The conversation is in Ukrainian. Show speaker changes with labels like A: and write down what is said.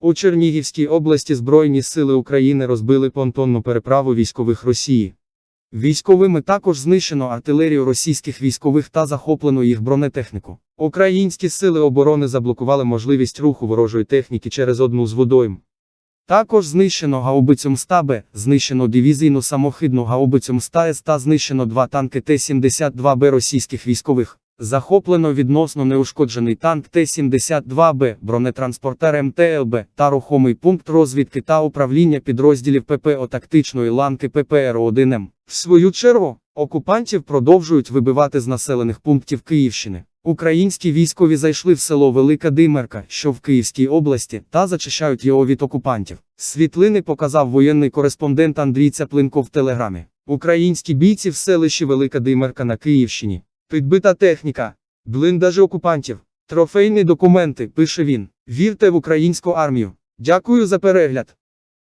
A: У Чернігівській області Збройні сили України розбили понтонну переправу військових Росії. Військовими також знищено артилерію російських військових та захоплено їх бронетехніку. Українські сили оборони заблокували можливість руху ворожої техніки через одну з водойм. Також знищено гаубицю МСТАБ, знищено дивізійну самохідну гаубицю МСТАЕС та знищено два танки Т-72Б російських військових. Захоплено відносно неушкоджений танк Т-72Б, бронетранспортер МТЛБ та рухомий пункт розвідки та управління підрозділів ППО тактичної ланки ППР-1М. В свою чергу, окупантів продовжують вибивати з населених пунктів Київщини. Українські військові зайшли в село Велика Димерка, що в Київській області, та зачищають його від окупантів. Світлини показав воєнний кореспондент Андрій Цяплинко в телеграмі. Українські бійці в селищі Велика Димерка на Київщині. Підбита техніка, блиндажі окупантів, трофейні документи, пише він. Вірте в українську армію. Дякую за перегляд.